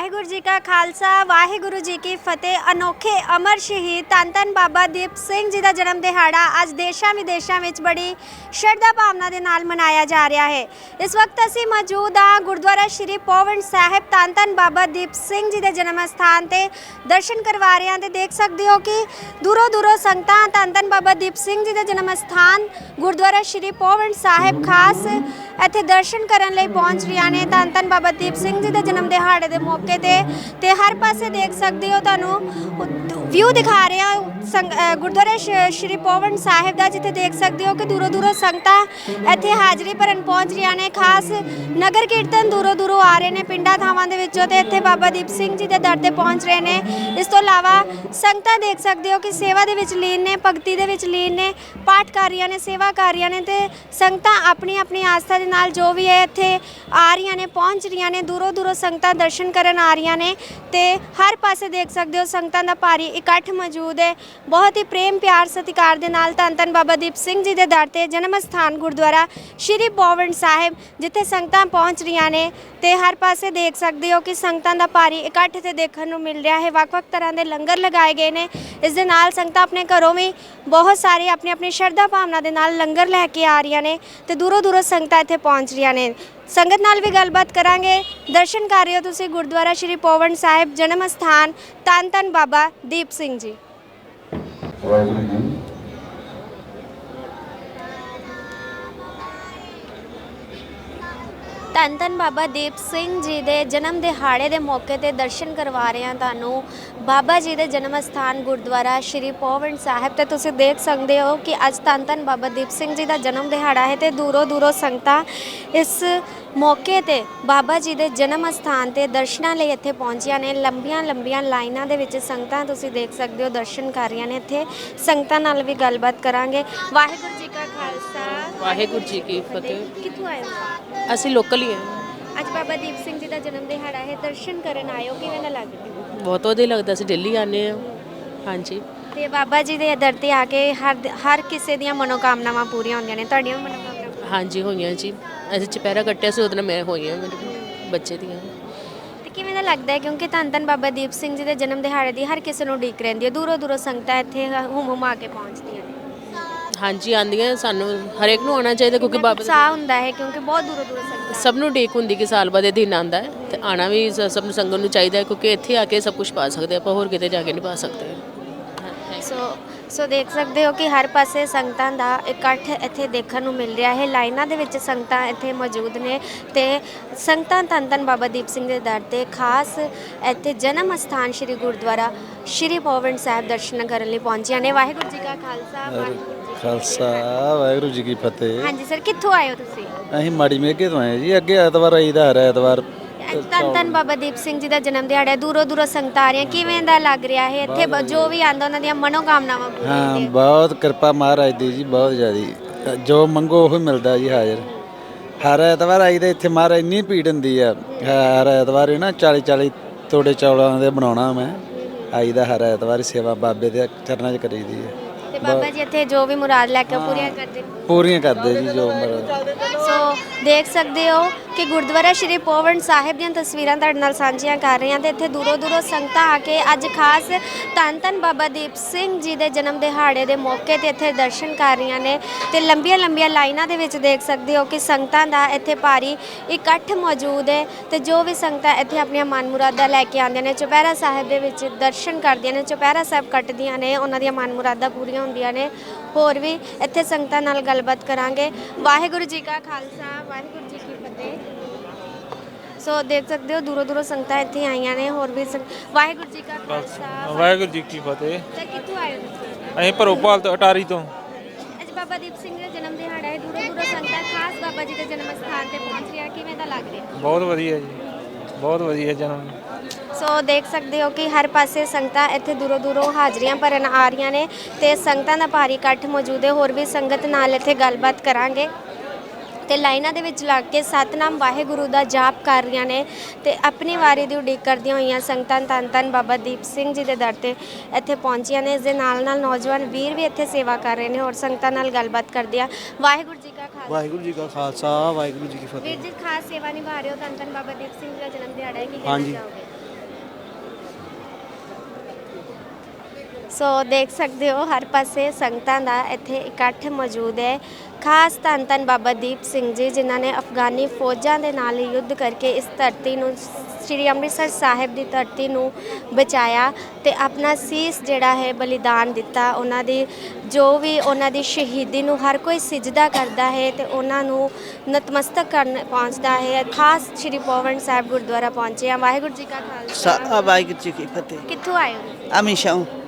ਵਾਹਿਗੁਰੂ ਜੀ ਕਾ ਖਾਲਸਾ, ਵਾਹਿਗੁਰੂ ਜੀ ਕੀ ਫਤਿਹ। ਅਨੋਖੇ ਅਮਰ ਸ਼ਹੀਦ ਧੰਨ ਧੰਨ ਬਾਬਾ ਦੀਪ ਸਿੰਘ ਜੀ ਦਾ ਜਨਮ ਦਿਹਾੜਾ ਅੱਜ ਦੇਸ਼ਾਂ ਵਿਦੇਸ਼ਾਂ ਵਿੱਚ ਬੜੀ ਸ਼ਰਧਾ ਭਾਵਨਾ ਦੇ ਨਾਲ ਮਨਾਇਆ ਜਾ ਰਿਹਾ ਹੈ। ਇਸ ਵਕਤ ਅਸੀਂ ਮੌਜੂਦ ਹਾਂ ਗੁਰਦੁਆਰਾ ਸ਼੍ਰੀ ਪੋਵਨ ਸਾਹਿਬ। ਧੰਨ ਧੰਨ ਬਾਬਾ ਦੀਪ ਸਿੰਘ ਜੀ ਦੇ ਜਨਮ ਸਥਾਨ ਤੇ ਦਰਸ਼ਨ ਕਰਵਾ ਰਹੇ ਹਾਂ ਤੇ ਦੇਖ ਸਕਦੇ ਹੋ ਕਿ ਦੂਰੋਂ ਦੂਰੋਂ ਸੰਗਤਾਂ ਧੰਨ ਧੰਨ ਬਾਬਾ ਦੀਪ ਸਿੰਘ ਜੀ ਦਾ ਜਨਮ ਸਥਾਨ ਗੁਰਦੁਆਰਾ ਸ਼੍ਰੀ ਪੋਵਨ ਸਾਹਿਬ ਖਾਸ ਇੱਥੇ ਦਰਸ਼ਨ ਕਰਨ ਲਈ ਪਹੁੰਚ ਰਹੀਆਂ ਨੇ। ਧੰਨ ਧੰਨ ਬਾਬਾ ਦੀਪ ਸਿੰਘ ਜੀ ਦੇ ਜਨਮ ਦਿਹਾੜੇ ਦੇ ਮੌਕੇ ਤੇ ਤੇ ਹਰ ਪਾਸੇ ਦੇਖ ਸਕਦੇ ਹੋ ਤੁਹਾਨੂੰ ਵਿਊ ਦਿਖਾ ਰਹੇ ਹਾਂ ਗੁਰਦੁਆਰਾ ਸ਼੍ਰੀ ਪਵਨ ਸਾਹਿਬ ਦਾ, ਜਿੱਥੇ ਦੇਖ ਸਕਦੇ ਹੋ ਕਿ ਦੂਰੋਂ ਦੂਰੋਂ ਸੰਗਤਾਂ ਇੱਥੇ ਹਾਜ਼ਰੀ ਭਰਨ ਪਹੁੰਚ ਰਹੀਆਂ ਨੇ। ਖਾਸ ਨਗਰ ਕੀਰਤਨ ਦੂਰੋਂ ਦੂਰੋਂ ਆ ਰਹੇ ਨੇ ਪਿੰਡਾਂ ਥਾਵਾਂ ਦੇ ਵਿੱਚੋਂ ਤੇ ਇੱਥੇ ਬਾਬਾ ਦੀਪ ਸਿੰਘ ਜੀ ਦੇ ਦਰ ਤੇ ਪਹੁੰਚ ਰਹੇ ਨੇ। ਇਸ ਤੋਂ ਇਲਾਵਾ ਸੰਗਤਾਂ ਦੇਖ ਸਕਦੇ ਹੋ ਕਿ ਸੇਵਾ ਦੇ ਵਿੱਚ ਲੀਨ ਨੇ, ਭਗਤੀ ਦੇ ਵਿੱਚ ਲੀਨ ਨੇ, ਪਾਠ ਕਰ ਰਹੀਆਂ ਨੇ, ਸੇਵਾ ਕਰ ਰਹੀਆਂ ਨੇ ਤੇ ਸੰਗਤਾਂ ਆਪਣੀ ਆਪਣੀ ਆਸਥਾ ਦੇ ਨਾਲ ਜੋ ਵੀ ਹੈ ਇੱਥੇ ਆ ਰਹੀਆਂ ਨੇ, ਪਹੁੰਚ ਰਹੀਆਂ ਨੇ। ਦੂਰੋਂ ਦੂਰੋਂ ਸੰਗਤਾਂ ਦਰਸ਼ਨ ਕਰਨ ਆ ਰਹੀਆਂ ਨੇ ਤੇ ਹਰ ਪਾਸੇ ਦੇਖ ਸਕਦੇ ਹੋ ਸੰਗਤਾਂ ਦਾ ਭਾਰੀ ਇਕੱਠ ਮੌਜੂਦ ਹੈ। ਬਹੁਤ ਹੀ ਪ੍ਰੇਮ, ਪਿਆਰ, ਸਤਿਕਾਰ ਦੇ ਨਾਲ ਧੰਨ ਧੰਨ ਬਾਬਾ ਦੀਪ ਸਿੰਘ ਜੀ ਦੇ ਦਰ ਤੇ ਜਨਮ ਸਥਾਨ ਗੁਰਦੁਆਰਾ ਸ਼੍ਰੀ ਪੋਵਨ ਸਾਹਿਬ, ਜਿੱਥੇ ਸੰਗਤਾਂ ਪਹੁੰਚ ਰਹੀਆਂ ਨੇ ਤੇ ਹਰ ਪਾਸੇ ਦੇਖ ਸਕਦੇ ਹੋ ਕਿ ਸੰਗਤਾਂ ਦਾ ਭਾਰੀ ਇਕੱਠ ਤੇ ਦੇਖਣ ਨੂੰ ਮਿਲ ਰਿਹਾ ਹੈ। ਵੱਖ-ਵੱਖ ਤਰ੍ਹਾਂ ਦੇ ਲੰਗਰ ਲਗਾਏ ਗਏ ਨੇ। ਇਸ ਦੇ ਨਾਲ ਸੰਗਤਾਂ ਆਪਣੇ ਘਰੋਂ ਵੀ ਬਹੁਤ ਸਾਰੇ ਆਪਣੀ ਆਪਣੀ ਸ਼ਰਧਾ ਭਾਵਨਾ ਦੇ ਨਾਲ ਲੰਗਰ ਲੈ ਕੇ ਆ ਰਹੀਆਂ ਨੇ ਤੇ ਦੂਰੋਂ ਦੂਰੋਂ ਸੰਗਤਾਂ ਇੱਥੇ ਪਹੁੰਚ ਰਹੀਆਂ ਨੇ। ਸੰਗਤ ਨਾਲ ਵੀ ਗੱਲਬਾਤ ਕਰਾਂਗੇ। ਦਰਸ਼ਨ ਕਰ ਰਹੇ ਹੋ ਤੁਸੀਂ ਗੁਰਦੁਆਰਾ ਸ਼੍ਰੀ ਪੋਵਨ ਸਾਹਿਬ ਜਨਮ ਸਥਾਨ ਧੰਨ ਧੰਨ ਬਾਬਾ ਦੀਪ ਸਿੰਘ ਜੀ। ਵਾਹਿਗੁਰੂ ਜੀ। ਧੰਨ ਧੰਨ ਬਾਬਾ ਦੀਪ ਸਿੰਘ ਜੀ ਦੇ ਜਨਮ ਦਿਹਾੜੇ ਦੇ ਮੌਕੇ ਤੇ ਦਰਸ਼ਨ ਕਰਵਾ ਰਹੇ ਹਾਂ ਤੁਹਾਨੂੰ। ਬਾਬਾ ਜੀ ਦੇ ਜਨਮ ਸਥਾਨ ਗੁਰਦੁਆਰਾ ਸ਼੍ਰੀ ਪੋਵਨ ਸਾਹਿਬ ਤੇ ਤੁਸੀਂ ਦੇਖ ਸਕਦੇ ਹੋ ਕਿ ਅੱਜ ਧੰਨ ਧੰਨ ਬਾਬਾ ਦੀਪ ਸਿੰਘ ਜੀ ਦਾ ਜਨਮ ਦਿਹਾੜਾ ਹੈ ਤੇ ਦੂਰੋਂ ਦੂਰੋਂ ਸੰਗਤਾਂ ਇਸ ਮੌਕੇ ਤੇ ਬਾਬਾ ਜੀ ਦੇ ਜਨਮ ਸਥਾਨ ਤੇ ਦਰਸ਼ਨਾਂ ਲਈ ਇੱਥੇ ਪਹੁੰਚੀਆਂ ਨੇ। ਲੰਬੀਆਂ ਲੰਬੀਆਂ ਲਾਈਨਾਂ ਦੇ ਵਿੱਚ ਸੰਗਤਾਂ ਤੁਸੀਂ ਦੇਖ ਸਕਦੇ ਹੋ ਦਰਸ਼ਨ ਕਰ ਰਹੀਆਂ ਨੇ ਇੱਥੇ। ਸੰਗਤਾਂ ਨਾਲ ਵੀ ਗੱਲਬਾਤ ਕਰਾਂਗੇ। ਵਾਹਿਗੁਰੂ ਜੀ ਕਾ ਖਾਲਸਾ। ਵਾਹਿਗੁਰੂ ਜੀ ਕੀ ਫਤਿਹ। ਕਿੱਥੋਂ ਆਏ ਹੋ? ਅਸੀਂ ਲੋਕਲ ਹੀ ਹਾਂ। ਅੱਜ ਬਾਬਾ ਦੀਪ ਸਿੰਘ ਜੀ ਦਾ ਜਨਮ ਦਿਹਾੜਾ ਹੈ। ਦਰਸ਼ਨ ਕਰਨ ਆਇਓ ਕਿਵੇਂ ਦਾ ਲੱਗ ਰਿਹਾ ਬਹੁਤ ਵਧੀਆ ਲੱਗਦਾ। ਅਸੀਂ ਦਿੱਲੀ ਆਨੇ ਆ ਹਾਂਜੀ। ਤੇ ਬਾਬਾ ਜੀ ਦੇ ਦਰ ਤੇ ਆ ਕੇ ਹਰ ਹਰ ਕਿਸੇ ਦੀਆਂ ਮਨੋਕਾਮਨਾਵਾਂ ਪੂਰੀਆਂ ਹੁੰਦੀਆਂ ਨੇ। ਤੁਹਾਡੀਆਂ ਵੀ ਮਨੋਕਾਮਨਾਵਾਂ ਹਾਂਜੀ ਹੋਈਆਂ ਜੀ। ਅਸੀਂ ਚੁਪਹਿਰਾ ਕੱਟਿਆ ਸੀ ਉਹਦੇ ਨਾਲ ਮੈਂ ਹੋਈਆਂ ਮੇਰੇ ਬੱਚੇ ਦੀਆਂ। ਤੇ ਕਿਵੇਂ ਦਾ ਲੱਗਦਾ ਹੈ? ਕਿਉਂਕਿ ਧੰਨ ਧੰਨ ਬਾਬਾ ਦੀਪ ਸਿੰਘ ਜੀ ਦੇ ਜਨਮ ਦਿਹਾੜੇ ਦੀ ਹਰ ਕਿਸੇ ਨੂੰ ਉਡੀਕ ਰਹਿੰਦੀ ਹੈ। ਦੂਰੋਂ ਦੂਰੋਂ ਸੰਗਤਾਂ ਇੱਥੇ ਹੁਮ ਹੁਮਾ ਕੇ ਪਹੁੰਚਦੀਆਂ ਨੇ। ਹਾਂਜੀ ਆਂਦੀਆਂ ਸਾਨੂੰ ਹਰੇਕ ਨੂੰ ਆਉਣਾ ਚਾਹੀਦਾ ਕਿਉਂਕਿ ਬਾਬਾ ਉਤਸ਼ਾਹ ਹੁੰਦਾ ਹੈ? ਕਿਉਂਕਿ ਬਹੁਤ ਦੂਰੋਂ ਦੂਰੋਂ ਸੰਗਤਾਂ ਸਭ ਨੂੰ ਟੇਕ ਹੁੰਦੀ ਕਿ ਸਾਲ ਬਾਅਦ ਇਹ ਦਿਨ ਆਂਦਾ ਹੈ। ਤੇ ਆਣਾ ਵੀ ਸ- ਸਭ ਨੂੰ ਸੰਗਤ ਨੂੰ ਚਾਹੀਦਾ ਹੈ ਕਿਉਂਕਿ ਇੱਥੇ ਆ ਕੇ ਸਭ ਕੁਝ ਪਾ ਸਕਦੇ ਆਪਾਂ ਹੋਰ ਕਿਤੇ ਜਾ ਕੇ ਨਹੀਂ ਪਾ ਸਕਦੇ। ਸੋ ਦੇਖ ਸਕਦੇ ਹੋ ਕਿ ਹਰ ਪਾਸੇ ਸੰਗਤਾਂ ਦਾ ਇਕੱਠ ਇੱਥੇ ਦੇਖਣ ਨੂੰ ਮਿਲ ਰਿਹਾ ਹੈ। ਲਾਈਨਾਂ ਦੇ ਵਿੱਚ ਸੰਗਤਾਂ ਇੱਥੇ ਮੌਜੂਦ ਨੇ ਤੇ ਸੰਗਤਾਂ ਧੰਨ ਧੰਨ ਬਾਬਾ ਦੀਪ ਸਿੰਘ ਦੇ ਦਰ ਤੇ ਖਾਸ ਇੱਥੇ ਜਨਮ ਸਥਾਨ ਸ੍ਰੀ ਗੁਰਦੁਆਰਾ ਸ੍ਰੀ ਪੋਵਨ ਸਾਹਿਬ ਦਰਸ਼ਨ ਕਰਨ ਲਈ ਪਹੁੰਚੀਆਂ ਨੇ। ਵਾਹਿਗੁਰੂ ਜੀ ਕਾ ਖਾਲਸਾ ਵਾਹਿਗੁਰੂ ਜੀ ਕੀ ਖਾਲਸਾ ਵਾਹਿਗੁਰੂ ਜੀ ਕੀ ਫਤਿਹ। ਫਤਿਹ। ਹਾਂਜੀ ਸਰ ਕਿੱਥੋਂ ਆਏ ਹੋ ਤੁਸੀਂ? ਅਸੀਂ ਮਾੜੀ ਮੇਘੇ ਤੋਂ ਆਏ ਜੀ। ਅੱਗੇ ਐਤਵਾਰ ਆਈਦਾ ਹਰ ਐਤਵਾਰ। ਅੱਜ ਧੰਨ ਧੰਨ ਬਾਬਾ ਦੀਪ ਸਿੰਘ ਜੀ ਦਾ ਜਨਮ ਦਿਹਾੜਾ ਹੈ। ਦੂਰੋਂ ਦੂਰੋਂ ਸੰਗਤਾਂ ਆ ਰਹੀਆਂ। ਕਿਵੇਂ ਦਾ ਲੱਗ ਰਿਹਾ ਹੈ ਇੱਥੇ ਬ- ਜੋ ਵੀ ਆਂਦਾ ਉਹਨਾਂ ਦੀਆਂ ਮਨੋਕਾਮਨਾਵਾਂ ਪੂਰੀਆਂ ਹਾਂ ਹੁੰਦੀਆਂ। ਬਹੁਤ ਕਿਰਪਾ ਮਹਾਰਾਜ ਦੀ ਜੀ ਬਹੁਤ ਜ਼ਿਆਦੀ। ਜੋ ਮੰਗੋ ਉਹ ਮਿਲਦਾ ਜੀ ਹਾਜ਼ਰ। ਹਰ ਐਤਵਾਰ ਆਈਦਾ ਇੱਥੇ ਮਹਾਰਾਜ ਇੰਨੀ ਭੀੜ ਹੁੰਦੀ ਆ। ਹਰ ਐਤਵਾਰ ਇਹ ਨਾ 40 40 ਤੋੜੇ ਚੌਲਾਂ ਦੇ ਬਣਾਉਣਾ ਮੈਂ। ਆਈਦਾ ਹਰ ਐਤਵਾਰ ਸੇਵਾ ਬਾਬੇ ਦੇ ਚਰਨਾਂ 'ਚ ਕਰੀਦੀ ਹੈ ਤੇ ਬਾਬਾ ਜੀ ਇੱਥੇ ਜੋ ਵੀ ਮੁਰਾਦ ਲੈ ਕੇ ਉਹ ਪੂਰੀਆਂ ਕਰਦੇ ਨੇ। ਪੂਰੀਆਂ ਕਰਦੇ ਜੀ ਜੋ ਮਰਦ ਸੋ ਦੇਖ ਸਕਦੇ ਹੋ ਕਿ ਗੁਰਦੁਆਰਾ ਸ਼੍ਰੀ ਪੋਵਨ ਸਾਹਿਬ ਦੀਆਂ ਤਸਵੀਰਾਂ ਤੁਹਾਡੇ ਨਾਲ ਸਾਂਝੀਆਂ ਕਰ ਰਹੇ ਹਾਂ ਤੇ ਇੱਥੇ ਦੂਰੋਂ ਦੂਰੋਂ ਸੰਗਤਾਂ ਆ ਕੇ ਅੱਜ ਖਾਸ ਧੰਨ ਧੰਨ ਬਾਬਾ ਦੀਪ ਸਿੰਘ ਜੀ ਦੇ ਜਨਮ ਦਿਹਾੜੇ ਦੇ ਮੌਕੇ ਤੇ ਇੱਥੇ ਦਰਸ਼ਨ ਕਰ ਰਹੀਆਂ ਨੇ ਤੇ ਲੰਬੀਆਂ ਲੰਬੀਆਂ ਲਾਈਨਾਂ ਦੇ ਵਿੱਚ ਦੇਖ ਸਕਦੇ ਹੋ ਕਿ ਸੰਗਤਾਂ ਦਾ ਇੱਥੇ ਭਾਰੀ ਇਕੱਠ ਮੌਜੂਦ ਹੈ ਤੇ ਜੋ ਵੀ ਸੰਗਤਾਂ ਇੱਥੇ ਆਪਣੀਆਂ ਮਨ ਮੁਰਾਦਾਂ ਲੈ ਕੇ ਆਉਂਦੀਆਂ ਨੇ, ਚੁਪਹਿਰਾ ਸਾਹਿਬ ਦੇ ਵਿੱਚ ਦਰਸ਼ਨ ਕਰਦੀਆਂ ਨੇ, ਚੁਪਹਿਰਾ ਸਾਹਿਬ ਕੱਟਦੀਆਂ ਨੇ, ਉਹਨਾਂ ਦੀਆਂ ਮਨ ਮੁਰਾਦਾਂ ਪੂਰੀਆਂ ਹੁੰਦੀਆਂ ਨੇ। ਹੋਰ ਵੀ ਇੱਥੇ ਸੰਗਤਾਂ ਨਾਲ ਗੱਲਬਾਤ ਕਰਾਂਗੇ। ਵਾਹਿਗੁਰੂ ਜੀ ਕਾ ਖਾਲਸਾ ਵਾਹਿਗੁਰੂ ਜੀ ਕੀ ਫਤਿਹ। ਸੋ ਦੇਖ ਸਕਦੇ ਹੋ ਦੂਰੋਂ ਦੂਰੋਂ ਸੰਗਤਾਂ ਇੱਥੇ ਆਈਆਂ ਨੇ ਹੋਰ ਵੀ ਸੰਗ- ਵਾਹਿਗੁਰੂ ਜੀ ਕਾ ਖਾਲਸਾ ਵਾਹਿਗੁਰੂ ਜੀ ਕੀ ਫਤਿਹ। ਤੇ ਕਿੱਥੋਂ ਆਏ ਹੋ ਤੁਸੀਂ? ਅਸੀਂ ਭਰੋਪਾਲ ਤੋਂ ਅਟਾਰੀ ਤੋਂ। ਅੱਜ ਬਾਬਾ ਦੀਪ ਸਿੰਘ ਦਾ ਜਨਮ ਦਿਹਾੜਾ ਹੈ। ਦੂਰੋਂ ਦੂਰੋਂ ਸੰਗਤਾਂ ਖਾਸ ਬਾਬਾ ਜੀ ਦੇ ਜਨਮ ਸਥਾਨ ਤੇ ਪਹੁੰਚ ਰਹੀਆਂ ਕਿਵੇਂ ਦਾ ਲੱਗ ਰਿਹਾ? ਬਹੁਤ ਵਧੀਆ ਜੀ। ਬਹੁਤ ਵਧੀਆ ਜਨਮ। ਸੋ ਦੇਖ ਸਕਦੇ ਹੋ ਕਿ ਹਰ ਪਾਸੇ ਸੰਗਤਾਂ ਇੱਥੇ ਦੂਰੋਂ ਦੂਰੋਂ ਹਾਜ਼ਰੀਆਂ ਭਰਨ ਆ ਰਹੀਆਂ ਨੇ ਤੇ ਸੰਗਤਾਂ ਦਾ ਭਾਰੀ ਇਕੱਠ ਮੌਜੂਦ ਹੈ। ਹੋਰ ਵੀ ਸੰਗਤ ਨਾਲ ਇੱਥੇ ਗੱਲਬਾਤ ਕਰਾਂਗੇ। ਤੇ ਲਾਈਨਾਂ ਦੇ ਵਿੱਚ ਲੱਗ ਕੇ ਸਤਨਾਮ ਵਾਹਿਗੁਰੂ ਦਾ ਜਾਪ ਕਰ ਰਹੀਆਂ ਨੇ ਤੇ ਆਪਣੀ ਵਾਰੀ ਦੀ ਉਡੀਕ ਕਰਦੀਆਂ ਹੋਈਆਂ ਸੰਗਤਾਂ ਧੰਨ ਧੰਨ ਬਾਬਾ ਦੀਪ ਸਿੰਘ ਜੀ ਦੇ ਦਰ ਤੇ ਇੱਥੇ ਪਹੁੰਚੀਆਂ ਨੇ ਇਸ ਦੇ ਨਾਲ ਨਾਲ ਨੌਜਵਾਨ ਵੀਰ ਵੀ ਇੱਥੇ ਸੇਵਾ ਕਰ ਰਹੇ ਨੇ ਹੋਰ ਸੰਗਤਾਂ ਨਾਲ ਗੱਲਬਾਤ ਕਰਦੇ ਆ। ਵਾਹਿਗੁਰੂ ਜੀ ਕਾ ਖਾਲਸਾ। ਵਾਹਿਗੁਰੂ ਜੀ ਕਾ ਖਾਲਸਾ ਵਾਹਿਗੁਰੂ ਜੀ ਕੀ ਫਤਿਹ। ਵੀਰ ਜੀ ਖਾਸ ਸੇਵਾ ਨਿਭਾ ਰਹੇ ਹੋ ਧੰਨ ਧੰਨ ਬਾਬਾ ਦੀਪ ਸਿੰਘ ਜੀ ਦਾ ਜਨਮ ਦਿਹਾੜਾ ਹੈ ਕੀ ਕਹਿਣਾ ਹਾਂਜੀ। ਚਾਹੋਗੇ? ਸੋ ਦੇਖ ਸਕਦੇ ਹੋ ਹਰ ਪਾਸੇ ਸੰਗਤਾਂ ਦਾ ਇੱਥੇ ਇਕੱਠ ਮੌਜੂਦ ਹੈ। ਖਾਸ ਧੰਨ ਧੰਨ ਬਾਬਾ ਦੀਪ ਸਿੰਘ ਜੀ ਜਿਨ੍ਹਾਂ ਨੇ ਅਫਗਾਨੀ ਫੌਜਾਂ ਦੇ ਨਾਲ ਯੁੱਧ ਕਰਕੇ ਇਸ ਧਰਤੀ ਨੂੰ ਸ੍ਰੀ ਅੰਮ੍ਰਿਤਸਰ ਸਾਹਿਬ ਦੀ ਧਰਤੀ ਨੂੰ ਬਚਾਇਆ ਤੇ ਆਪਣਾ ਸੀਸ ਜਿਹੜਾ ਹੈ ਬਲੀਦਾਨ ਦਿੱਤਾ। ਉਹਨਾਂ ਦੀ ਜੋ ਵੀ ਉਹਨਾਂ ਦੀ ਸ਼ਹੀਦੀ ਨੂੰ ਹਰ ਕੋਈ ਸਿਜਦਾ ਕਰਦਾ ਹੈ ਤੇ ਉਹਨਾਂ ਨੂੰ ਨਤਮਸਤਕ ਕਰਨ ਪਹੁੰਚਦਾ ਹੈ। ਖਾਸ ਸ੍ਰੀ ਪਵਨ ਸਾਹਿਬ ਗੁਰਦੁਆਰਾ ਪਹੁੰਚੇ ਆ ਵਾਹਿਗੁਰੂ ਜੀ ਕਾ ਖਾਲਸਾ। ਵਾਹਿਗੁਰੂ ਜੀ ਕੀ ਫਤਿਹ। ਕਿੱਥੋਂ ਆਏ ਹੋ? ਹਮੇਸ਼ਾ ਤੇ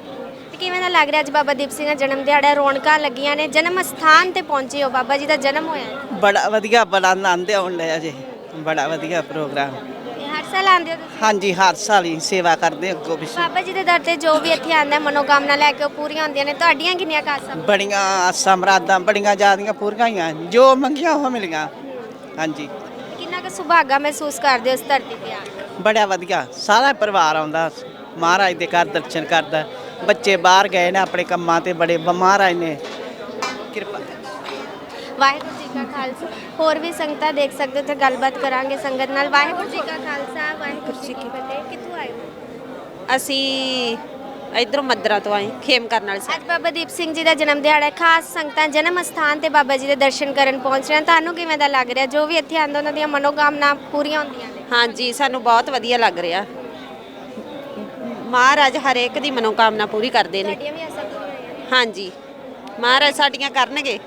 ਕਿਵੇਂ ਦਾ ਲੱਗ ਰਿਹਾ ਅੱਜ ਬਾਬਾ ਦੀਪ ਸਿੰਘ ਦਾ ਜਨਮ ਦਿਹਾੜਾ? ਰੌਣਕਾਂ ਲੱਗੀਆਂ ਨੇ ਜਨਮ ਸਥਾਨ ਤੇ ਪਹੁੰਚੇ ਹੋ ਬਾਬਾ ਜੀ ਦਾ ਜਨਮ ਹੋਇਆ ਹੈ। ਬੜਾ ਵਧੀਆ ਬੜਾ ਆਨੰਦ ਆਉਣ ਲਿਆ ਜੀ। ਬੜਾ ਵਧੀਆ ਪ੍ਰੋਗਰਾਮ। ਤੇ ਹਰ ਸਾਲ ਆਉਂਦੇ ਹੋ ਤੁਸੀਂ? ਹਾਂਜੀ ਹਰ ਸਾਲ ਹੀ ਸੇਵਾ ਕਰਦੇ ਹਾਂ ਅੱਗੋਂ ਪਿੱਛੇ। ਬਾਬਾ ਜੀ ਦੇ ਦਰ ਤੇ ਜੋ ਵੀ ਇੱਥੇ ਆਂਦਾ ਮਨੋਕਾਮਨਾ ਲੈ ਕੇ ਉਹ ਪੂਰੀਆਂ ਹੁੰਦੀਆਂ ਨੇ। ਤੁਹਾਡੀਆਂ ਕਿੰਨੀਆਂ ਕਾਸਾਂ ਬੜੀਆਂ ਆਸਾਂ ਮਰਾਦਾਂ ਬੜੀਆਂ ਜ਼ਿਆਦੀਆਂ ਪੂਰੀਆਂ ਹੋਈਆਂ। ਜੋ ਮੰਗੀਆਂ ਉਹ ਮਿਲੀਆਂ। ਹਾਂਜੀ। ਕਿੰਨਾ ਕੁ ਸੁਭਾਗਾ ਮਹਿਸੂਸ ਕਰਦੇ ਹੋ ਇਸ ਧਰਤੀ ਤੇ ਆ ਕੇ? ਬੜਾ ਵਧੀਆ। ਸਾਰਾ ਪਰਿਵਾਰ ਆਉਂਦਾ। ਮਹਾਰਾਜ ਦੇ ਘਰ ਦਰਸ਼ਨ ਕਰਦਾ। ਬੱਚੇ ਬਾਹਰ ਗਏ ਨੇ ਆਪਣੇ ਕੰਮਾਂ ਤੇ ਬੜੇ ਬ- ਮਹਾਰਾਜ ਨੇ। ਕਿਰਪਾ। ਵਾਹਿਗੁਰੂ ਜੀ ਕਾ ਖਾਲਸਾ। ਹੋਰ ਵੀ ਸੰਗਤਾਂ ਦੇਖ ਸਕਦੇ ਹੋ ਤੇ ਗੱਲਬਾਤ ਕਰਾਂਗੇ ਸੰਗਤ ਨਾਲ। ਵਾਹਿਗੁਰੂ ਜੀ ਕਾ ਖਾਲਸਾ ਵਾਹਿਗੁਰੂ ਜੀ ਕੀ ਫਤਿਹ। ਕਿੱਥੋਂ ਆਏ ਹੋ? ਅਸੀਂ ਇਧਰੋਂ ਮੱਦਰਾ ਤੋਂ ਆਏ ਖੇਮ ਕਰਨ ਵਾਲੇ ਅੱਜ ਬਾਬਾ ਦੀਪ ਸਿੰਘ ਜੀ ਦਾ ਜਨਮ ਦਿਹਾੜਾ ਹੈ। ਖਾਸ ਸੰਗਤਾਂ ਜਨਮ ਸਥਾਨ ਤੇ ਬਾਬਾ ਜੀ ਦੇ ਦਰਸ਼ਨ ਕਰਨ ਪਹੁੰਚ ਰਹੇ ਹਨ। ਤੁਹਾਨੂੰ ਕਿਵੇਂ ਦਾ ਲੱਗ ਰਿਹਾ? ਜੋ ਵੀ ਇੱਥੇ ਆਂਦਾ ਉਹਨਾਂ ਦੀਆਂ ਮਨੋਕਾਮਨਾ ਪੂਰੀਆਂ ਹੁੰਦੀਆਂ ਨੇ। ਹਾਂਜੀ ਸਾਨੂੰ ਬਹੁਤ ਵਧੀਆ ਲੱਗ ਰਿਹਾ। ਮਹਾਰਾਜ ਹਰੇਕ ਦੀ ਮਨੋਕਾਮਨਾ ਪੂਰੀ ਕਰਦੇ ਨੇ। ਵੀ ਪੂਰੀਆਂ ਹੋਈਆਂ ਹਾਂਜੀ। ਮਹਾਰਾਜ ਸਾਡੀਆਂ ਕਰਨਗੇ।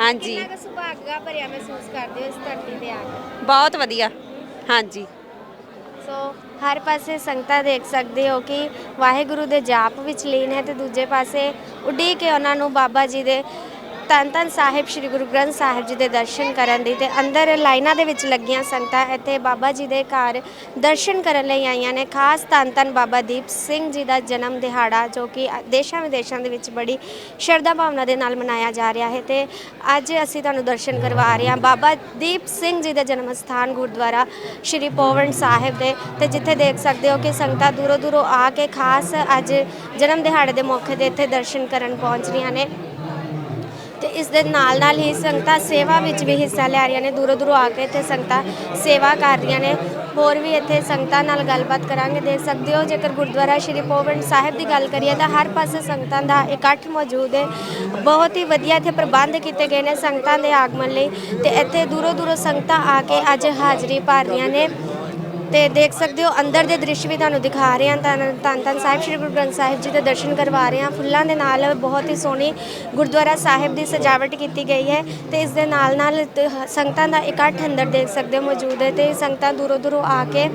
ਹਾਂਜੀ। ਕਿੰਨਾ ਕੁ ਸੁਭਾਗਾ ਭਰਿਆ ਮਹਿਸੂਸ ਕਰਦੇ ਹੋ ਇਸ ਧਰਤੀ ਤੇ ਆ ਕੇ? ਬਹੁਤ ਵਧੀਆ। ਹਾਂਜੀ। ਸੋ ਹਰ ਪਾਸੇ ਸੰਗਤਾਂ ਦੇਖ ਸਕਦੇ ਹੋ ਕਿ ਵਾਹਿਗੁਰੂ ਦੇ ਜਾਪ ਵਿੱਚ ਲੀਨ ਹੈ ਤੇ ਦੂਜੇ ਪਾਸੇ ਉੱਡੀ ਕੇ ਉਹਨਾਂ ਨੂੰ ਬਾਬਾ ਜੀ ਦੇ। ਧੰਨ ਧੰਨ ਸਾਹਿਬ, ਸ੍ਰੀ ਗੁਰੂ ਗ੍ਰੰਥ ਸਾਹਿਬ ਜੀ ਦੇ ਦਰਸ਼ਨ ਕਰਨ ਦੀ ਤੇ ਅੰਦਰ ਲਾਈਨਾਂ ਦੇ ਵਿੱਚ ਲੱਗੀਆਂ ਸੰਗਤਾਂ ਇੱਥੇ ਬਾਬਾ ਜੀ ਦੇ ਘਰ ਦਰਸ਼ਨ ਕਰਨ ਲਈ ਆਈਆਂ ਨੇ। ਖਾਸ ਧੰਨ ਧੰਨ ਬਾਬਾ ਦੀਪ ਸਿੰਘ ਜੀ ਦਾ ਜਨਮ ਦਿਹਾੜਾ, ਜੋ ਕਿ ਦੇਸ਼ਾਂ ਵਿਦੇਸ਼ਾਂ ਦੇ ਵਿੱਚ ਬੜੀ ਸ਼ਰਧਾ ਭਾਵਨਾ ਦੇ ਨਾਲ ਮਨਾਇਆ ਜਾ ਰਿਹਾ ਹੈ ਤੇ ਅੱਜ ਅਸੀਂ ਤੁਹਾਨੂੰ ਦਰਸ਼ਨ ਕਰਵਾ ਰਹੇ ਹਾਂ। ਬਾਬਾ ਦੀਪ ਸਿੰਘ ਜੀ ਦਾ ਜਨਮ ਸਥਾਨ ਗੁਰਦੁਆਰਾ ਸ਼੍ਰੀ ਪੋਵਨ ਸਾਹਿਬ ਦੇ ਤੇ ਜਿੱਥੇ ਦੇਖ ਸਕਦੇ ਹੋ ਕਿ ਸੰਗਤਾਂ ਦੂਰੋਂ ਦੂਰੋਂ ਆ ਕੇ ਖਾਸ ਅੱਜ ਜਨਮ ਦਿਹਾੜੇ ਦੇ ਮੌਕੇ ਤੇ ਇੱਥੇ ਦਰਸ਼ਨ ਕਰਨ ਪਹੁੰਚ ਰਹੀਆਂ ਨੇ। ਤੇ ਇਸ ਦੇ ਨਾਲ ਨਾਲ ਹੀ ਸੰਗਤਾਂ ਸੇਵਾ ਵਿੱਚ ਵੀ ਹਿੱਸਾ ਲੈ ਰਹੀਆਂ ਨੇ, ਦੂਰੋਂ ਦੂਰੋਂ ਆ ਕੇ ਇੱਥੇ ਸੰਗਤਾਂ ਸੇਵਾ ਕਰ ਰਹੀਆਂ ਨੇ। ਹੋਰ ਵੀ ਇੱਥੇ ਸੰਗਤਾਂ ਨਾਲ ਗੱਲਬਾਤ ਕਰਾਂਗੇ, ਦੇਖ ਸਕਦੇ ਹੋ ਜੇਕਰ ਗੁਰਦੁਆਰਾ ਸ਼੍ਰੀ ਪੋਵਨ ਸਾਹਿਬ ਦੀ ਗੱਲ ਕਰੀਏ ਤਾਂ ਹਰ ਪਾਸੇ ਸੰਗਤਾਂ ਦਾ ਇਕੱਠ ਮੌਜੂਦ ਹੈ। ਬਹੁਤ ਹੀ ਵਧੀਆ ਇੱਥੇ ਪ੍ਰਬੰਧ ਕੀਤੇ ਗਏ ਨੇ ਸੰਗਤਾਂ ਦੇ ਆਗਮਨ ਲਈ ਤੇ ਇੱਥੇ ਦੂਰੋਂ ਦੂਰੋਂ ਸੰਗਤਾਂ ਆ ਕੇ ਅੱਜ ਹਾਜ਼ਰੀ ਭਰ ਰਹੀਆਂ ਨੇ। ਤੇ ਦੇਖ ਸਕਦੇ ਹੋ, ਅੰਦਰ ਦੇ ਦ੍ਰਿਸ਼ ਵੀ ਤੁਹਾਨੂੰ ਦਿਖਾ ਰਹੇ ਹਾਂ। ਤਾਂ ਧੰਨ ਧੰਨ ਸਾਹਿਬ, ਸ੍ਰੀ ਗੁਰੂ ਗ੍ਰੰਥ ਸਾਹਿਬ ਜੀ ਦੇ ਦਰਸ਼ਨ ਕਰਵਾ ਰਹੇ ਹਾਂ। ਫੁੱਲਾਂ ਦੇ ਨਾਲ ਬਹੁਤ ਹੀ ਸੋਹਣੀ ਗੁਰਦੁਆਰਾ ਸਾਹਿਬ ਦੀ ਸਜਾਵਟ ਕੀਤੀ ਗਈ ਹੈ ਤੇ ਇਸ ਦੇ ਨਾਲ ਨਾਲ ਸੰਗਤਾਂ ਦਾ ਇਕੱਠ ਅੰਦਰ ਦੇਖ ਸਕਦੇ ਹੋ ਮੌਜੂਦ ਹੈ ਤੇ ਸੰਗਤਾਂ ਦੂਰੋਂ ਦੂਰੋਂ ਆ ਕੇ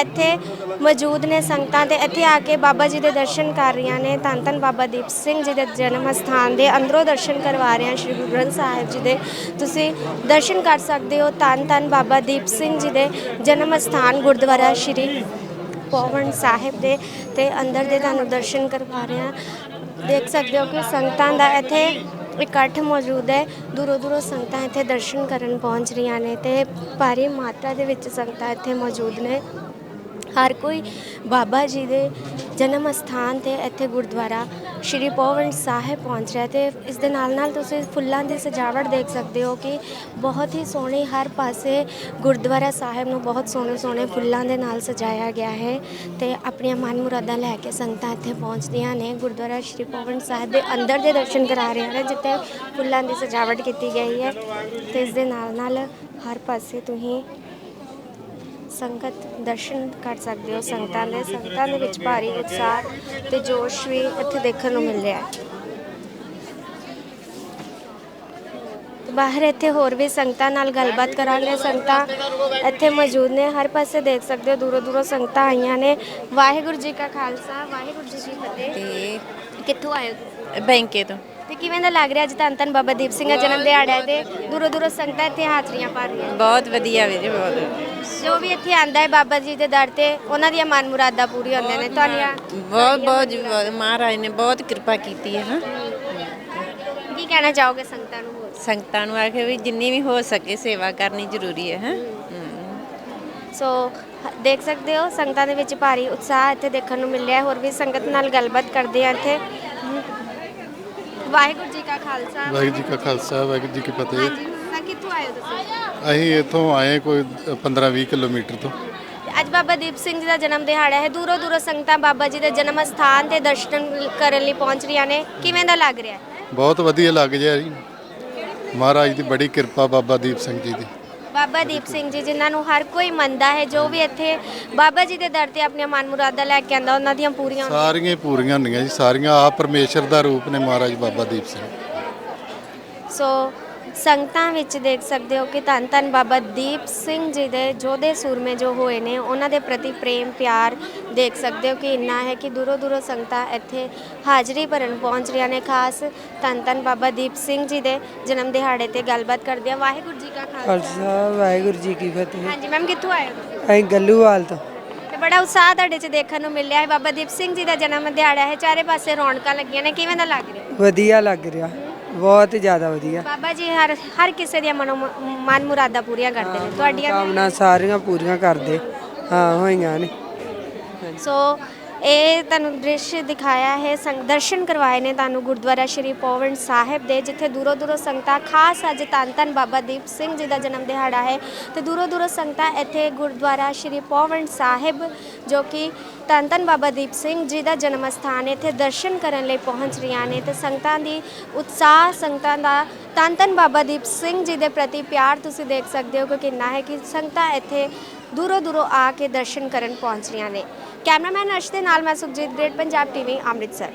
ਇੱਥੇ ਮੌਜੂਦ ਨੇ ਸੰਗਤਾਂ ਤੇ। ਇੱਥੇ ਆ ਕੇ ਬਾਬਾ ਜੀ ਦੇ ਦਰਸ਼ਨ ਕਰ ਰਹੀਆਂ ਨੇ। ਧੰਨ ਧੰਨ ਬਾਬਾ ਦੀਪ ਸਿੰਘ ਜੀ ਦੇ ਜਨਮ ਸਥਾਨ ਦੇ ਅੰਦਰੋਂ ਦਰਸ਼ਨ ਕਰਵਾ ਰਹੇ ਹਾਂ ਸ੍ਰੀ ਗੁਰੂ ਗ੍ਰੰਥ ਸਾਹਿਬ ਜੀ ਦੇ। ਤੁਸੀਂ ਦਰਸ਼ਨ ਕਰ ਸਕਦੇ ਹੋ। ਧੰਨ ਧੰਨ ਬਾਬਾ ਦੀਪ ਸਿੰਘ ਜੀ ਦੇ ਜਨਮ ਸਥਾਨ ਗੁਰਦੁਆਰਾ ਸ਼੍ਰੀ ਪਵਨ ਸਾਹਿਬ ਦੇ ਤੇ ਅੰਦਰ ਦੇ ਤੁਹਾਨੂੰ ਦਰਸ਼ਨ ਕਰਵਾ ਰਹੇ ਹਾਂ। ਦੇਖ ਸਕਦੇ ਹੋ ਕਿ ਸੰਗਤਾਂ ਦਾ ਇੱਥੇ ਇਕੱਠ ਮੌਜੂਦ ਹੈ। ਦੂਰੋਂ ਦੂਰੋਂ ਸੰਗਤਾਂ ਇੱਥੇ ਦਰਸ਼ਨ ਕਰਨ ਪਹੁੰਚ ਰਹੀਆਂ ਨੇ ਤੇ ਭਾਰੀ ਮਾਤਰਾ ਦੇ ਵਿੱਚ ਸੰਗਤਾਂ ਇੱਥੇ ਮੌਜੂਦ ਨੇ। ਹਰ ਕੋਈ ਬਾਬਾ ਜੀ ਦੇ ਜਨਮ ਅਸਥਾਨ ਤੇ ਇੱਥੇ ਗੁਰਦੁਆਰਾ ਸ਼੍ਰੀ ਪਵਨ ਸਾਹਿਬ ਪਹੁੰਚ ਰਿਹਾ ਤੇ ਇਸ ਦੇ ਨਾਲ ਨਾਲ ਤੁਸੀਂ ਫੁੱਲਾਂ ਦੀ ਸਜਾਵਟ ਦੇਖ ਸਕਦੇ ਹੋ ਕਿ ਬਹੁਤ ਹੀ ਸੋਹਣੀ ਹਰ ਪਾਸੇ ਗੁਰਦੁਆਰਾ ਸਾਹਿਬ ਨੂੰ ਬਹੁਤ ਸੋਹਣੇ ਸੋਹਣੇ ਫੁੱਲਾਂ ਦੇ ਨਾਲ ਸਜਾਇਆ ਗਿਆ ਹੈ ਤੇ ਆਪਣੀਆਂ ਮਨ ਮੁਰਾਦਾਂ ਲੈ ਕੇ ਸੰਗਤਾਂ ਇੱਥੇ ਪਹੁੰਚਦੀਆਂ ਨੇ। ਗੁਰਦੁਆਰਾ ਸ਼੍ਰੀ ਪਵਨ ਸਾਹਿਬ ਦੇ ਅੰਦਰ ਦੇ ਦਰਸ਼ਨ ਕਰਾ ਰਹੇ ਨੇ, ਜਿੱਥੇ ਫੁੱਲਾਂ ਦੀ ਸਜਾਵਟ ਕੀਤੀ ਗਈ ਹੈ ਤੇ ਇਸ ਦੇ ਨਾਲ ਨਾਲ ਹਰ ਪਾਸੇ ਤੁਸੀਂ ਸੰਗਤ ਦਰਸ਼ਨ ਕਰ ਸਕਦੇ ਹੋ ਸੰਗਤਾਂ ਦੇ ਸੰਗਤਾਂ ਦੇ ਵਿੱਚ ਭਾਰੀ ਉਤਸ਼ਾਹ ਤੇ ਜੋਸ਼ ਵੀ ਇੱਥੇ ਦੇਖਣ ਨੂੰ ਮਿਲ ਰਿਹਾ ਹੈ ਬਾਹਰ ਇੱਥੇ ਹੋਰ ਵੀ ਸੰਗਤਾਂ ਨਾਲ ਗੱਲਬਾਤ ਕਰਾਂਗੇ। ਸੰਗਤਾਂ ਇੱਥੇ ਮੌਜੂਦ ਨੇ। ਹਰ ਪਾਸੇ ਦੇਖ ਸਕਦੇ ਹੋ ਦੂਰੋਂ ਦੂਰੋਂ ਸੰਗਤਾਂ ਆਈਆਂ ਨੇ। ਵਾਹਿਗੁਰੂ ਜੀ ਕਾ ਖਾਲਸਾ ਵਾਹਿਗੁਰੂ ਜੀ ਕੀ ਫਤਿਹ। ਤੇ ਕਿੱਥੋਂ ਆਏ ਹੋ? ਬੈਂਕੇ ਤੋਂ। ਤੇ ਕਿਵੇਂ ਦਾ ਲੱਗ ਰਿਹਾ ਅੱਜ ਧੰਨ ਧੰਨ ਬਾਬਾ ਦੀਪ ਸਿੰਘ ਦਾ ਜਨਮ ਦਿਹਾੜਾ ਹੈ ਤੇ ਦੂਰੋਂ ਦੂਰੋਂ ਸੰਗਤਾਂ ਇੱਥੇ ਹਾਜ਼ਰੀਆਂ ਭਰ ਰਹੀਆਂ? ਬਹੁਤ ਵਧੀਆ ਵੀਰੇ ਬਹੁਤ ਵਧੀਆ। ਜੋ ਵੀ ਇੱਥੇ ਆਂਦਾ ਹੈ ਬਾਬਾ ਜੀ ਦੇ ਦਰ ਤੇ ਉਹਨਾਂ ਦੀਆਂ ਮਨ ਮੁਰਾਦਾਂ ਪੂਰੀਆਂ ਹੁੰਦੀਆਂ ਨੇ ਤੁਹਾਡੀਆਂ? ਬਹੁਤ ਬਹੁਤ ਜੀ, ਬਹੁਤ ਮਹਾਰਾਜ ਨੇ ਬਹੁਤ ਕਿਰਪਾ ਕੀਤੀ ਹੈ ਹਾਂ ਕੀ ਕਹਿਣਾ ਚਾਹੋਗੇ ਸੰਗਤਾਂ ਨੂੰ ਹੋਰ? ਸੰਗਤਾਂ ਨੂੰ ਆਖੇ ਵੀ ਜਿੰਨੀ ਵੀ ਹੋ ਸਕੇ ਸੇਵਾ ਕਰਨੀ ਜ਼ਰੂਰੀ ਹੈ ਹਾਂ। ਸੋ ਹ- ਦੇਖ ਸਕਦੇ ਹੋ ਸੰਗਤਾਂ ਦੇ ਵਿੱਚ ਭਾਰੀ ਉਤਸ਼ਾਹ ਇੱਥੇ ਦੇਖਣ ਨੂੰ ਮਿਲ ਰਿਹਾ ਹੈ ਹੋਰ ਵੀ ਸੰਗਤ ਨਾਲ ਗੱਲਬਾਤ ਕਰਦੇ ਆ ਇੱਥੇ। ਵਾਹਿਗੁਰੂ ਜੀ ਕਾ ਖਾਲਸਾ ਵਾਹਿਗੁਰੂ ਜੀ ਕਾ ਖਾਲਸਾ ਵਾਹਿਗੁਰੂ ਜੀ ਕੀ ਫਤਿਹ। ਹਾਂਜੀ ਤਾਂ ਕਿੱਥੋਂ ਆਏ ਹੋ ਤੁਸੀਂ? ਅਸੀਂ ਇੱਥੋਂ ਆਏ ਕੋਈ 15-20 ਕਿਲੋਮੀਟਰ ਤੋਂ। ਅੱਜ ਬਾਬਾ ਦੀਪ ਸਿੰਘ ਜੀ ਦਾ ਜਨਮ ਦਿਹਾੜਾ ਹੈ। ਦੂਰੋਂ ਦੂਰੋਂ ਸੰਗਤਾਂ ਬਾਬਾ ਜੀ ਦੇ ਜਨਮ ਸਥਾਨ ਤੇ ਦਰਸ਼ਨ ਕਰਨ ਲਈ ਪਹੁੰਚ ਰਹੀਆਂ ਨੇ। ਕਿਵੇਂ ਦਾ ਲੱਗ ਰਿਹਾ ਬਹੁਤ ਵਧੀਆ ਲੱਗ ਰਿਹਾ ਜੀ। ਮਹਾਰਾਜ ਦੀ ਬੜੀ ਕਿਰਪਾ ਬਾਬਾ ਦੀਪ ਸਿੰਘ ਜੀ ਦੀ। ਬਾਬਾ ਦੀਪ ਸਿੰਘ ਜੀ ਜਿਨ੍ਹਾਂ ਨੂੰ ਹਰ ਕੋਈ ਮੰਨਦਾ ਹੈ ਜੋ ਵੀ ਇੱਥੇ ਬਾਬਾ ਜੀ ਦੇ ਦਰ ਤੇ ਆਪਣੀਆਂ ਮਨ ਮੁਰਾਦਾਂ ਲੈ ਕੇ ਆਂਦਾ ਉਹਨਾਂ ਦੀਆਂ ਪੂਰੀਆਂ ਹੁੰਦੀਆਂ। ਸਾਰੀਆਂ ਹੀ ਪੂਰੀਆਂ ਹੁੰਦੀਆਂ ਜੀ ਸਾਰੀਆਂ ਆ ਪਰਮੇਸ਼ਰ ਦਾ ਰੂਪ ਨੇ ਮਹਾਰਾਜ ਬਾਬਾ ਦੀਪ ਸਿੰਘ। ਸੋ ਸੰਗਤਾਂ ਵਿੱਚ ਦੇਖ ਸਕਦੇ ਹੋ ਕਿ ਧੰਨ ਧੰਨ ਬਾਬਾ ਦੀਪ ਸਿੰਘ ਜੀ ਦੇ ਜੋਧੇ ਸੂਰਮੇ ਜੋ ਹੋਏ ਨੇ ਉਹਨਾਂ ਦੇ ਪ੍ਰਤੀ ਪ੍ਰੇਮ ਪਿਆਰ ਦੇਖ ਸਕਦੇ ਹੋ ਕਿ ਇੰਨਾ ਹੈ ਕਿ ਦੂਰੋਂ ਦੂਰੋਂ ਸੰਗਤਾਂ ਇੱਥੇ ਹਾਜ਼ਰੀ ਭਰਨ ਪਹੁੰਚ ਰਹੀਆਂ ਨੇ। ਖਾਸ ਧੰਨ ਧੰਨ ਬਾਬਾ ਦੀਪ ਸਿੰਘ ਜੀ ਦੇ ਜਨਮ ਦਿਹਾੜੇ ਤੇ ਗੱਲਬਾਤ ਕਰਦੇ ਆ ਵਾਹਿਗੁਰੂ ਜੀ ਕਾ ਖਾਲਸਾ। ਖਾਲਸਾ ਵਾਹਿਗੁਰੂ ਜੀ ਕੀ ਫਤਿਹ। ਹਾਂਜੀ ਮੈਮ ਕਿੱਥੋਂ ਆਏ ਹੋ? ਅਸੀਂ ਗੱਲੂਵਾਲ ਤੋਂ। ਤੇ ਬੜਾ ਉਤਸ਼ਾਹ ਤੁਹਾਡੇ 'ਚ ਦੇਖਣ ਨੂੰ ਮਿਲਿਆ ਹੈ। ਬਾਬਾ ਦੀਪ ਸਿੰਘ ਜੀ ਦਾ ਜਨਮ ਦਿਹਾੜਾ ਹੈ। ਚਾਰੇ ਪਾਸੇ ਰੌਣਕਾਂ ਲੱਗੀਆਂ ਨੇ। ਕਿਵੇਂ ਦਾ ਲੱਗ ਰਿਹਾ? ਵਧੀਆ ਲੱਗ ਰਿਹਾ। ਬਹੁਤ ਜ਼ਿਆਦਾ ਵਧੀਆ। ਬਾਬਾ ਜੀ ਹਰ ਹਰ ਕਿਸੇ ਦੀਆਂ ਮਨੋ ਮਨ ਮੁਰਾਦਾਂ ਪੂਰੀਆਂ ਕਰਦੇ ਨੇ। ਤੁਹਾਡੀਆਂ ਵੀ? ਕਾਮਨਾ ਸਾਰੀਆਂ ਪੂਰੀਆਂ ਕਰਦੇ। ਹਾਂ ਹੋਈਆਂ ਨੇ। ਸੋ ਇਹ ਤੁਹਾਨੂੰ ਦ੍ਰਿਸ਼ ਦਿਖਾਇਆ ਹੈ, ਸੰਗ ਦਰਸ਼ਨ ਕਰਵਾਏ ਨੇ ਤੁਹਾਨੂੰ ਗੁਰਦੁਆਰਾ ਸ਼੍ਰੀ ਪੌਵਨ ਸਾਹਿਬ ਦੇ, ਜਿੱਥੇ ਦੂਰੋਂ ਦੂਰੋਂ ਸੰਗਤਾਂ, ਖਾਸ ਅੱਜ ਧੰਨ ਧੰਨ ਬਾਬਾ ਦੀਪ ਸਿੰਘ ਜੀ ਦਾ ਜਨਮ ਦਿਹਾੜਾ ਹੈ। ਤੇ ਦੂਰੋਂ ਦੂਰੋਂ ਸੰਗਤਾਂ ਇੱਥੇ ਗੁਰਦੁਆਰਾ ਸ਼੍ਰੀ ਪੌਵਨ ਸਾਹਿਬ, ਜੋ ਕਿ ਧੰਨ ਧੰਨ ਬਾਬਾ ਦੀਪ ਸਿੰਘ ਜੀ ਦਾ ਜਨਮ ਸਥਾਨ ਹੈ ਇੱਥੇ ਦਰਸ਼ਨ ਕਰਨ ਲਈ ਪਹੁੰਚ ਰਹੀਆਂ ਨੇ। ਤੇ ਸੰਗਤਾਂ ਦੀ ਉਤਸ਼ਾਹ, ਸੰਗਤਾਂ ਦਾ ਧੰਨ ਧੰਨ ਬਾਬਾ ਦੀਪ ਸਿੰਘ ਜੀ ਦੇ ਪ੍ਰਤੀ ਪਿਆਰ ਤੁਸੀਂ ਦੇਖ ਸਕਦੇ ਹੋ ਕਿ ਕਿੰਨਾ ਹੈ ਕਿ ਸੰਗਤਾਂ ਇੱਥੇ ਦੂਰੋਂ ਦੂਰੋਂ ਆ ਕੇ ਦਰਸ਼ਨ ਕਰਨ ਪਹੁੰਚ ਰਹੀਆਂ ਨੇ। ਕੈਮਰਾਮੈਨ ਅਰਸ਼ ਦੇ ਨਾਲ ਮੈਂ ਸੁਖਜੀਤ ਗ੍ਰੇਟ, ਪੰਜਾਬ ਟੀਵੀ, ਅੰਮ੍ਰਿਤਸਰ।